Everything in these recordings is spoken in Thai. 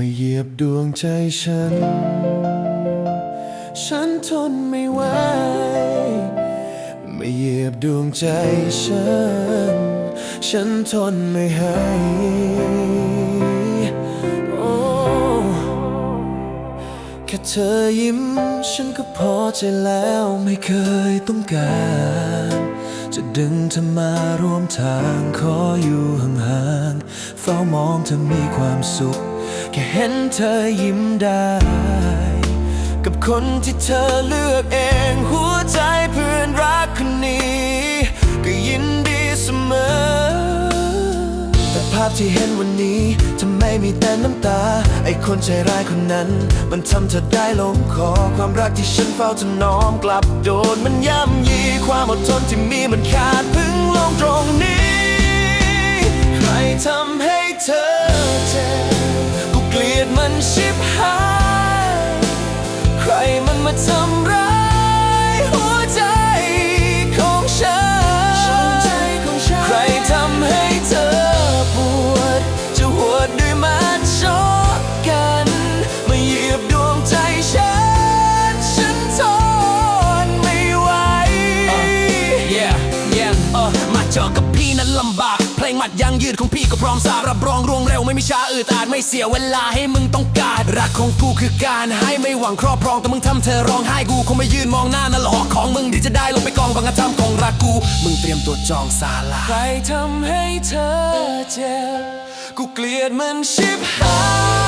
มาเหยียบดวงใจฉัน ฉันทนไม่ไหวมาเหยียบดวงใจฉัน ฉันทนไม่ให้โอ้แค่เธอยิ้ม ฉันก็พอใจแล้วไม่เคยต้องการ จะดึงเธอมาร่วมทางขออยู่ห่างๆเฝ้ามองเธอมีความสุข แค่เห็นเธอยิ้มได้ กับคนที่เธอเลือกเองหัวใจเพื่อนรักคนนี้ ก็ยินดีเสมอ แต่ภาพที่เห็นวันนี้ทำไมมีแต่น้ำตา ไอคนใจร้ายคนนั้น มันทำเธอได้ลงคอความรักที่ฉันเฝ้าถนอมกลับโดนมันย่ำยีความอดทนที่มีมันขาดพึ่งลงตรงนี้ ใครทำให้เธอ ดยังยืดของพี่ก็พร้อมสารับรองรวงเร็วไม่มีช้าอืดอาดไม่เสียเวลาให้มึงต้องการรักของกูคือการให้ไม่หวังครอบครองแต่มึงทำเธอร้องไห้กูคงไม่ยืนมองหน้านั่นหลอกของมึงดีจะได้ลงไปกองบังกระทำของรักกู มึงเตรียมตัวจองศาลาใครทำให้เธอเจ็บกูเกลียดมันชิบหาย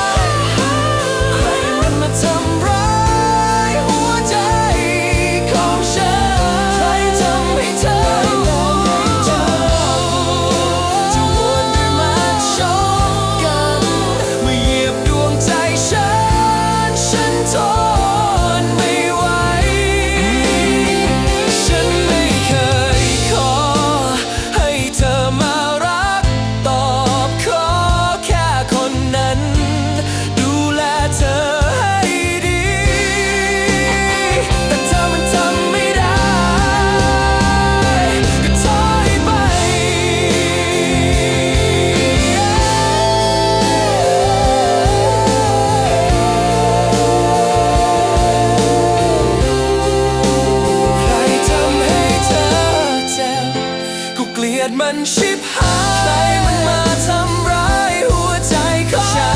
มันชิบหายใครมันมาทำร้ายหัวใจของฉั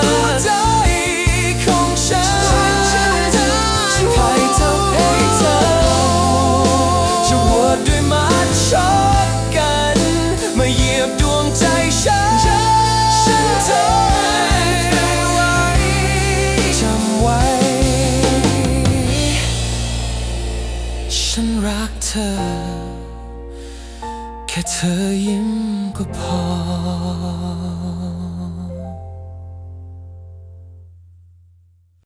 นหัวใจของฉันใครทำให้เธอจะวดด้วยมัดช็อกกัน มาเหยียบดวงใจฉัน ฉันทนไม่ไหวจำไว้ ฉันรักเธอ แค่เธอยิ้มก็พอ